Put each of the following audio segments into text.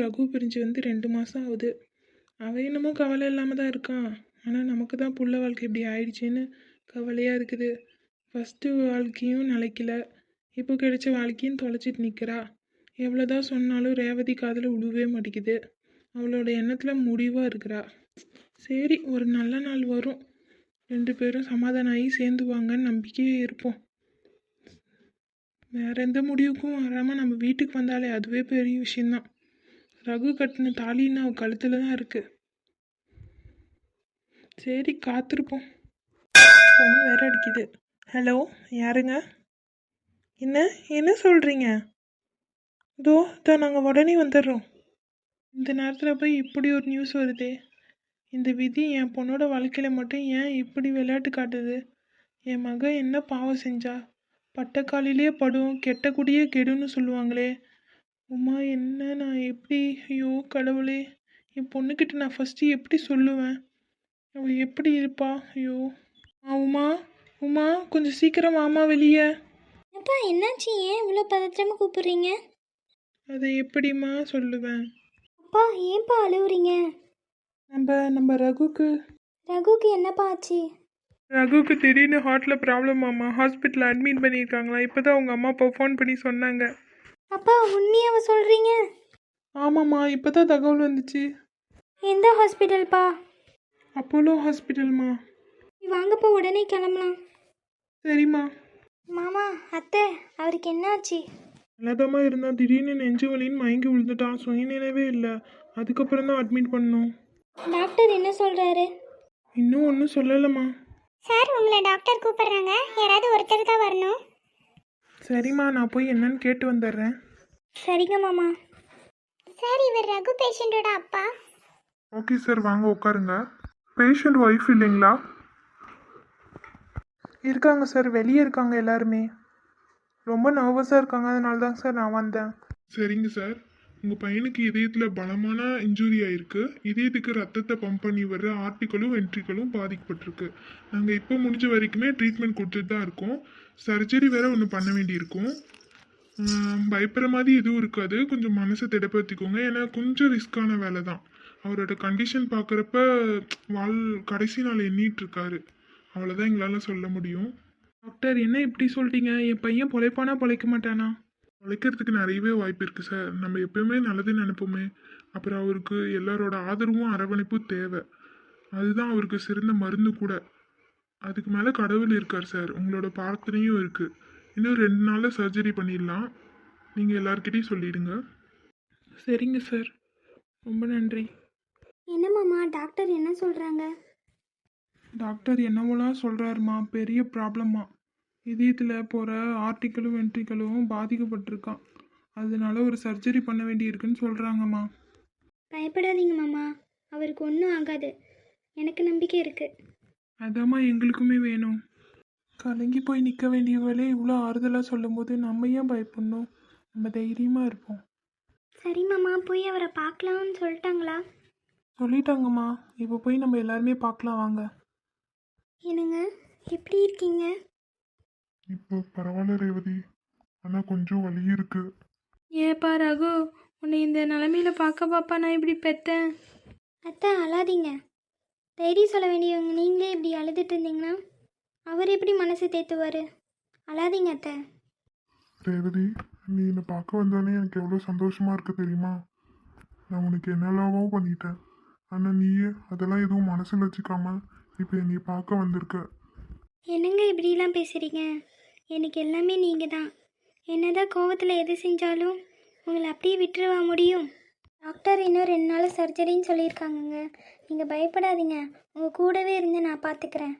ரகு பிரிஞ்சு வந்து ரெண்டு மாதம் ஆகுது. அவன் என்னமோ கவலை இல்லாமல் தான் இருக்கான் ஆனால் நமக்கு தான் புள்ள வாழ்க்கை இப்படி ஆயிடுச்சேன்னு கவலையாக இருக்குது. ஃபஸ்ட்டு வாழ்க்கையும் நிலைக்கல. இப்போ கிடைச்ச வாழ்க்கையும் தொலைச்சிட்டு நிற்கிறா எவ்வளோதான் சொன்னாலும் ரேவதி காதில் உழுவே மாட்டேங்குது. அவளோட எண்ணத்தில் முடிவாக இருக்கிறா. சரி ஒரு நல்ல நாள் வரும். ரெண்டு பேரும் சமாதானம் ஆகி சேர்ந்துவாங்கன்னு நம்பிக்கையே இருப்போம். வேற எந்த முடிவுக்கும் வராமல் நம்ம வீட்டுக்கு வந்தாலே அதுவே பெரிய விஷயந்தான் ரகு கட்டின தாலின்னு அவ கழுத்தில் தான் இருக்கு. சரி காத்திருப்போம். ஃபோன் வேற அடிக்குது. ஹலோ யாருங்க? என்ன என்ன சொல்கிறீங்க இதோ இதோ நாங்கள் உடனே வந்துடுறோம். இந்த நேரத்தில் போய் இப்படி ஒரு நியூஸ் வருதே. இந்த விதி என் பொண்ணோட வாழ்க்கையில் மட்டும் ஏன் இப்படி விளையாட்டு காட்டுது? என் மகன் என்ன பாவம் செஞ்சா? பட்டக்காலிலே படும் கெட்ட குடியே கெடுன்னு சொல்லுவாங்களே. உமா என்ன நான் எப்படி? ஐயோ கடவுளே. என் பொண்ணுக்கிட்ட நான் ஃபஸ்ட்டு எப்படி சொல்லுவேன்? அவள் எப்படி இருப்பா? ஐயோ. ஆ, உமா உமா கொஞ்சம் சீக்கிரம் வாமா வெளியே. அப்பா என்னாச்சு? ஏன் இவ்வளோ பதற்றமாக கூப்பிடுறீங்க? அதை எப்படிம்மா சொல்லுவேன்? அப்பா ஏன்ப்பா அழுவுறீங்க? நம்ம நம்ம ரகுக்கு. ரகுக்கு என்னப்பா ஆச்சு? ரகுக்கு திடீர்னு ஹார்ட்டில் ப்ராப்ளம் ஆமா. ஹாஸ்பிட்டலில் அட்மிட் பண்ணியிருக்காங்களா? இப்போ தான் அவங்க அம்மா அப்பா ஃபோன் பண்ணி சொன்னாங்க. அப்பா உண்மையாவ சொல்கிறீங்க ஆமாம்மா இப்போ தான் தகவல் வந்துச்சு. எந்த ஹாஸ்பிட்டல்ப்பா அப்போலோ ஹாஸ்பிட்டல்மா வாங்கப்பா உடனே கிளம்பலாம். சரிம்மா. மாமா அத்தை அவருக்கு என்னாச்சு? நல்லாதாம்மா இருந்தான் திடீர்னு நெஞ்சு வலின்னு மயங்கி விழுந்துட்டான். சுயநினைவே இல்லை. அதுக்கப்புறம் தான் அட்மிட் பண்ணோம். டாக்டர் என்ன சொல்கிறாரு இன்னும் ஒன்றும் சொல்லலைம்மா. சார் உங்களை டாக்டர் கூப்பிடுறாங்க. யாராவது ஒருத்தர் தான் வரணும். சரிம்மா நான் போய் என்னன்னு கேட்டு வந்துடுறேன். சரிங்க மாமா. சார் இவர் ரகு பேஷண்டோட அப்பா. ஓகே சார் வாங்க உட்காருங்க. பேஷண்ட் ஒய்ஃப் இல்லைங்களா? இருக்காங்க சார் வெளியே இருக்காங்க எல்லாருமே. ரொம்ப நர்வஸாக இருக்காங்க அதனால தான் சார் நான் வந்தேன். சரிங்க சார். உங்கள் பையனுக்கு இதயத்தில் பலமான இன்ஜுரி ஆயிருக்கு. இதயத்துக்கு ரத்தத்தை பம்ப் பண்ணி வர்ற ஆர்டிகளும் வென்ட்ரிகளும் பாதிக்கப்பட்டிருக்கு. நாங்கள் இப்போ முடிஞ்ச வரைக்குமே ட்ரீட்மெண்ட் கொடுத்துட்டு தான் இருக்கோம். சர்ஜரி வேறு ஒன்று பண்ண வேண்டியிருக்கும். பயப்படுற மாதிரி எதுவும் இருக்காது. கொஞ்சம் மனசை திடப்படுத்திக்கோங்க. ஏன்னா கொஞ்சம் ரிஸ்க்கான வேலை தான். அவரோட கண்டிஷன் பார்க்குறப்ப வாழ் கடைசி நாள் எண்ணிட்டு இருக்காரு. அவ்வளோதான் எங்களால் சொல்ல முடியும். டாக்டர் என்ன இப்படி சொல்லிட்டீங்க என் பையன் பொழைப்பானா பொழைக்க மாட்டானா? உழைக்கிறதுக்கு நிறையவே வாய்ப்பு இருக்குது சார் நம்ம எப்பயுமே நல்லது நினைப்போமே. அப்புறம் அவருக்கு எல்லாரோட ஆதரவும் அரவணைப்பும் தேவை. அதுதான் அவருக்கு சிறந்த மருந்து கூட. அதுக்கு மேலே கடவுள் இருக்கார் சார் உங்களோட பிரார்த்தனையும் இருக்குது இன்னும் ரெண்டு நாளில் சர்ஜரி பண்ணிடலாம். நீங்கள் எல்லார்கிட்டையும் சொல்லிடுங்க. சரிங்க சார் ரொம்ப நன்றி. என்ன மாமா டாக்டர் என்ன சொல்கிறாங்க டாக்டர் என்னவோலாம் சொல்கிறாருமா பெரிய ப்ராப்ளமா இதயத்தில் போகிற ஆர்டிகளும் வென்ட்ரிகளும் பாதிக்கப்பட்டிருக்கான் அதனால ஒரு சர்ஜரி பண்ண வேண்டியிருக்குன்னு சொல்கிறாங்கம்மா பயப்படாதீங்க மாமா. அவருக்கு ஒன்றும் ஆகாது. எனக்கு நம்பிக்கை இருக்குது அதாம்மா எங்களுக்குமே வேணும். கலங்கி போய் நிற்க வேண்டியவளே இவ்வளோ ஆறுதலாக சொல்லும்போது நம்ம ஏன் பயப்படணும்? நம்ம தைரியமாக இருப்போம். சரி மாமா போய் அவரை பார்க்கலாம்னு சொல்லிட்டாங்களா? சொல்லிட்டாங்கம்மா. இப்போ போய் நம்ம எல்லாருமே பார்க்கலாம் வாங்க. என்னங்க எப்படி இருக்கீங்க? இப்போ பரவாயில்ல ரேவதி. ஆனால் கொஞ்சம் வலி இருக்குது ஏப்பா ரகு உன்னை இந்த நிலமையில பார்க்க பாப்பா நான் இப்படி பெத்தேன். அத்தை அழாதீங்க. தைரியம் சொல்ல வேண்டியவங்க நீங்களே இப்படி அழுதுட்டு இருந்தீங்கன்னா? அவர் எப்படி மனசு தேத்துவார்? அழாதீங்க அத்தை. ரேவதி நீ என்னை பார்க்க வந்தானே எனக்கு எவ்வளோ சந்தோஷமா இருக்கு தெரியுமா? நான் உனக்கு என்னெல்லாமோ பண்ணிட்டேன். ஆனால் நீயே அதெல்லாம் எதுவும் மனசில் வச்சுக்காம இப்போ என்னை பார்க்க வந்திருக்க. என்னங்க இப்படிலாம் பேசுகிறீங்க எனக்கு எல்லாமே நீங்கள் தான். என்னதான் கோவத்தில் எது செஞ்சாலும் உங்களை அப்படியே விட்டுருவா முடியும். டாக்டர் இன்னும் ரெண்டு நாள் சர்ஜரின்னு சொல்லியிருக்காங்கங்க. நீங்கள் பயப்படாதீங்க. உங்கள் கூடவே இருந்து நான் பார்த்துக்கிறேன்.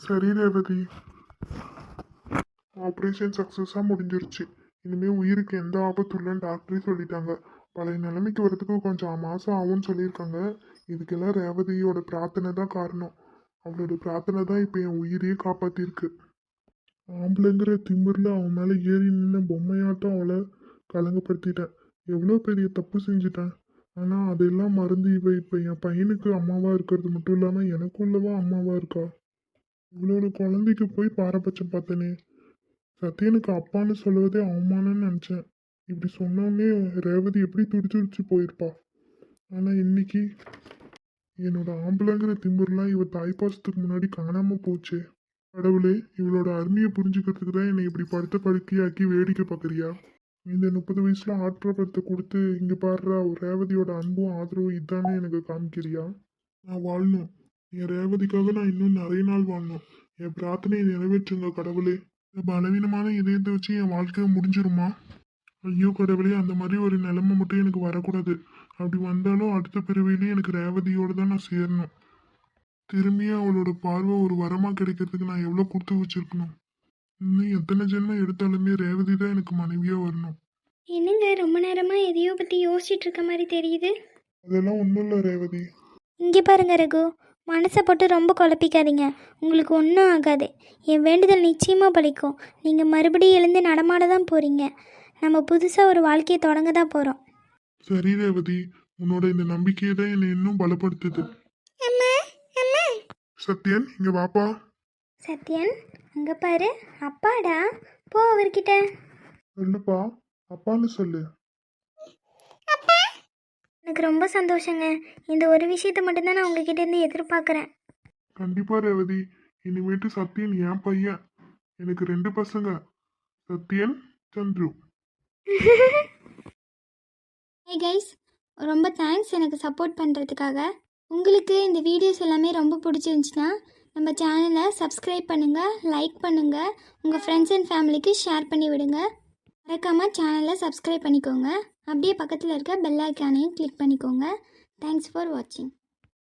சரி ரேவதி. ஆப்ரேஷன் சக்ஸஸாக முடிஞ்சிருச்சு. இனிமேல் உயிருக்கு எந்த ஆபத்தும் இல்லைன்னு டாக்டரே சொல்லிட்டாங்க. பழைய நிலைமைக்கு வரதுக்கு கொஞ்சம் மாதம் ஆகும்னு சொல்லியிருக்காங்க. இதுக்கெல்லாம் ரேவதியோட பிரார்த்தனை தான் காரணம். அவளோட பிரார்த்தனை தான் இப்போ என் உயிரையே காப்பாற்றிருக்கு ஆம்பளைங்கிற திமிரில் அவன் மேலே ஏறி நின்ன பொம்மையாட்டம் அவளை கலங்கப்படுத்திட்டேன். எவ்வளோ பெரிய தப்பு செஞ்சுட்டேன். ஆனால் அதெல்லாம் மறந்து இவ இப்போ என் பையனுக்கு அம்மாவாக இருக்கிறது மட்டும் இல்லாமல் எனக்கும் உள்ளவா அம்மாவாக இருக்கா? இவளோட குழந்தைக்கு போய் பாரபட்சம் பார்த்தனே. சத்யனுக்கு அப்பான்னு சொல்லுவதே அவமானம்னு நினச்சேன். இப்படி சொன்னோடனே ரேவதி எப்படி துடிச்சுடிச்சு போயிருப்பா. ஆனால் இன்னைக்கு என்னோட ஆம்பளைங்கிற திமிரெலாம் இவ தாய்ப்பாசத்துக்கு முன்னாடி காணாமல் போச்சு. கடவுளே இவளோட அருமையை புரிஞ்சுக்கிறதுக்கு தான் என்னை இப்படி படுத்த படுக்கையாக்கி வேடிக்கை பார்க்குறியா இந்த முப்பது வயசில் ஆற்றப்படத்தை கொடுத்து இங்கே பாடுறா ரேவதியோட அன்பும் ஆதரவும் இதானே எனக்கு காமிக்கிறியா? நான் வாழணும். என் ரேவதிக்காக நான் இன்னும் நிறைய நாள் வாழணும். என் பிரார்த்தனையை நிறைவேற்றுங்க கடவுளே. இந்த பலவீனமான இதயத்தை வச்சு என் வாழ்க்கை முடிஞ்சிருமா? ஐயோ கடவுளே அந்த மாதிரி ஒரு நிலைமை மட்டும் எனக்கு வரக்கூடாது. அப்படி வந்தாலும் அடுத்த பிறவிலையும் எனக்கு ரேவதியோடு தான் நான் சேரணும். திரும்பியும் அவளோட பார்வை ஒரு வரமா கிடைக்கிறதுக்கு நான் எவ்வளோ கொடுத்து வச்சிருக்கணும்? இன்னும் எத்தனை ஜென்மம் எடுத்தாலுமே ரேவதி தான் எனக்கு மனைவியா வரணும். என்னங்க ரொம்ப நேரமாக எதையோ பற்றி யோசிச்சுட்டு இருக்க மாதிரி தெரியுது? அதெல்லாம் ஒன்றும் இல்லை ரேவதி. இங்கே பாருங்க ரகு. மனசை போட்டு ரொம்ப குழப்பிக்காதீங்க. உங்களுக்கு ஒன்றும் ஆகாது. என் வேண்டுதல் நிச்சயமாக பலிக்கும். நீங்கள் மறுபடியும் எழுந்து நடமாட தான் போகிறீங்க நம்ம புதுசாக ஒரு வாழ்க்கையை தொடங்க தான் போகிறோம் சரி ரேவதி. உன்னோட இந்த நம்பிக்கையை தான் என்னை இன்னும் பலப்படுத்துது. சத்யன் இங்க வாப்பா. சத்யன் அங்கே பாரு. அப்பாடா. போ அவர்கிட்ட. சொல்லுப்பா அப்பான்னு சொல்லு. எனக்கு ரொம்ப சந்தோஷங்க. இந்த ஒரு விஷயத்தை மட்டும்தான் நான் உங்ககிட்ட இருந்து எதிர்பார்க்குறேன். கண்டிப்பா ரேவதி. இனிமேட்டு சத்யன் என் பையன். எனக்கு ரெண்டு பசங்க. சத்யன் சந்துரு. ஹே கைஸ் ரொம்ப தேங்க்ஸ் எனக்கு சப்போர்ட் பண்ணுறதுக்காக உங்களுக்கு இந்த வீடியோஸ் எல்லாமே ரொம்ப பிடிச்சிருந்துச்சுன்னா நம்ம சேனலை சப்ஸ்கிரைப் பண்ணுங்கள் லைக் பண்ணுங்கள் உங்கள் ஃப்ரெண்ட்ஸ் அண்ட் ஃபேமிலிக்கு ஷேர் பண்ணி விடுங்க மறக்காமல் சேனலை சப்ஸ்கிரைப் பண்ணிக்கோங்க. அப்படியே பக்கத்தில் இருக்க பெல் ஐக்கானையும் கிளிக் பண்ணிக்கோங்க. தேங்க்ஸ் ஃபார் வாட்சிங்